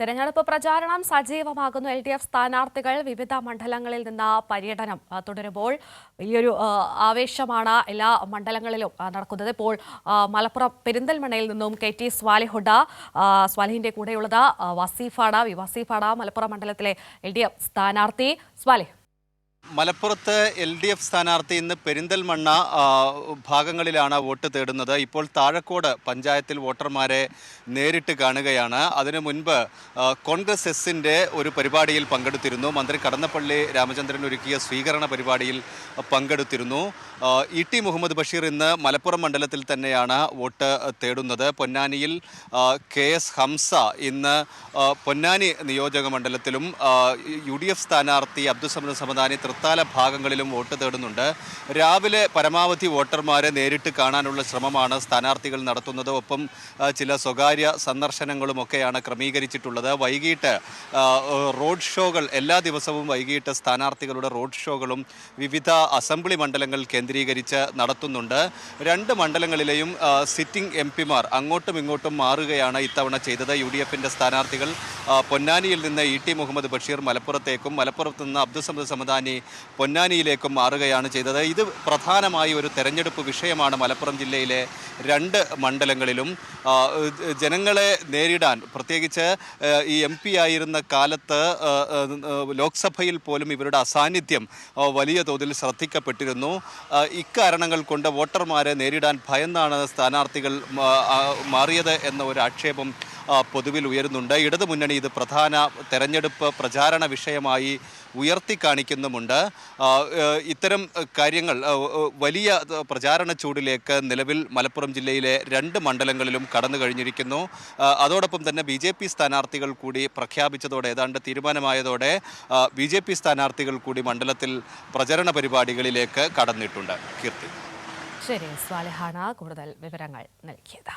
തെരഞ്ഞെടുപ്പ് പ്രചാരണം സജീവമാകുന്നു. L D F സ്ഥാനാർത്ഥികൾ വിവിധ മണ്ഡലങ്ങളിൽ നിന്ന് പര്യടനം തുടരുമ്പോൾ വലിയൊരു ആവേശമാണ് എല്ലാ മണ്ഡലങ്ങളിലും നടക്കുന്നത്. ഇപ്പോൾ മലപ്പുറം പെരിന്തൽമണ്ണയിൽ നിന്നും കെ ടി സ്വാലിഹുഡ സ്വാലിഹിന്റെ കൂടെയുള്ളത് വസീഫാണ്. വസീഫാണ് മലപ്പുറം മണ്ഡലത്തിലെ എൽ ഡി എഫ് സ്ഥാനാർത്ഥി. സ്വാലിഹ്. മലപ്പുറത്ത് എൽ ഡി എഫ് സ്ഥാനാർത്ഥി ഇന്ന് പെരിന്തൽമണ്ണ ഭാഗങ്ങളിലാണ് വോട്ട് തേടുന്നത്. ഇപ്പോൾ താഴക്കോട് പഞ്ചായത്തിൽ വോട്ടർമാരെ നേരിട്ട് കാണുകയാണ്. അതിനു മുൻപ് കോൺഗ്രസ് എസിന്റെ ഒരു പരിപാടിയിൽ പങ്കെടുത്തിരുന്നു. മന്ത്രി കടന്നപ്പള്ളി രാമചന്ദ്രൻ ഒരുക്കിയ സ്വീകരണ പരിപാടിയിൽ പങ്കെടുത്തിരുന്നു. ഇ ടി മുഹമ്മദ് ബഷീർ ഇന്ന് മലപ്പുറം മണ്ഡലത്തിൽ തന്നെയാണ് വോട്ട് തേടുന്നത്. പൊന്നാനിയിൽ കെ എസ് ഹംസ ഇന്ന് പൊന്നാനി നിയോജക മണ്ഡലത്തിലും യു ഡി എഫ് സ്ഥാനാർത്ഥി അബ്ദുസമദ് സമദാനി തൃത്താല ഭാഗങ്ങളിലും വോട്ട് തേടുന്നുണ്ട്. രാവിലെ പരമാവധി വോട്ടർമാരെ നേരിട്ട് കാണാനുള്ള ശ്രമമാണ് സ്ഥാനാർത്ഥികൾ നടത്തുന്നത്. ഒപ്പം ചില സ്വകാര്യ സന്ദർശനങ്ങളുമൊക്കെയാണ് ക്രമീകരിച്ചിട്ടുള്ളത്. വൈകിട്ട് റോഡ് ഷോകൾ എല്ലാ ദിവസവും വൈകിട്ട് സ്ഥാനാർത്ഥികളുടെ റോഡ് ഷോകളും വിവിധ അസംബ്ലി മണ്ഡലങ്ങൾ കേന്ദ്രീകരിച്ച് നടത്തുന്നുണ്ട്. രണ്ട് മണ്ഡലങ്ങളിലെയും സിറ്റിംഗ് എം പിമാർ അങ്ങോട്ടും ഇങ്ങോട്ടും മാറുകയാണ് ഇത്തവണ ചെയ്തത്. യു ഡി എഫിന്റെ സ്ഥാനാർത്ഥികൾ പൊന്നാനിയിൽ നിന്ന് ഇ ടി മുഹമ്മദ് ബഷീർ മലപ്പുറത്തേക്കും മലപ്പുറത്ത് നിന്ന് അബ്ദുസമദ് സമദാനി പൊന്നാനിയിലേക്കും മാറുകയാണ് ചെയ്തത്. ഇത് പ്രധാനമായി ഒരു തെരഞ്ഞെടുപ്പ് വിഷയമാണ്. മലപ്പുറം ജില്ലയിലെ രണ്ട് മണ്ഡലങ്ങളിലും ജനങ്ങളെ നേരിടാൻ പ്രത്യേകിച്ച് ഈ എം പി ആയിരുന്ന കാലത്ത് ലോക്സഭയിൽ പോലും ഇവരുടെ അസാന്നിധ്യം വലിയ തോതിൽ ശ്രദ്ധിക്കപ്പെട്ടിരുന്നു. ഇക്കാരണങ്ങൾ കൊണ്ട് വോട്ടർമാരെ നേരിടാൻ ഭയന്നാണ് സ്ഥാനാർത്ഥികൾ മാറിയത് എന്ന ഒരു ആക്ഷേപം പൊതുവിൽ ഉയരുന്നുണ്ട്. ഇടതുമുന്നണി ഇത് പ്രധാന തെരഞ്ഞെടുപ്പ് പ്രചാരണ വിഷയമായി ഉയർത്തി കാണിക്കുന്നുമുണ്ട് ആ, ഇത്തരം കാര്യങ്ങൾ വലിയ പ്രചാരണ ചൂടിലേക്ക് നിലവിൽ മലപ്പുറം ജില്ലയിലെ രണ്ട് മണ്ഡലങ്ങളിലും കടന്നു കഴിഞ്ഞിരിക്കുന്നു. അതോടൊപ്പം തന്നെ ബി ജെ പി സ്ഥാനാർത്ഥികൾ കൂടി പ്രഖ്യാപിച്ചതോടെ ഏതാണ്ട് തീരുമാനമായതോടെ ബി ജെ പി സ്ഥാനാർത്ഥികൾ കൂടി മണ്ഡലത്തിൽ പ്രചരണ പരിപാടികളിലേക്ക് കടന്നിട്ടുണ്ട്. കീർത്തി. ശരി സ്വാലിഹാണ് കൂടുതൽ വിവരങ്ങൾ നൽകിയത്.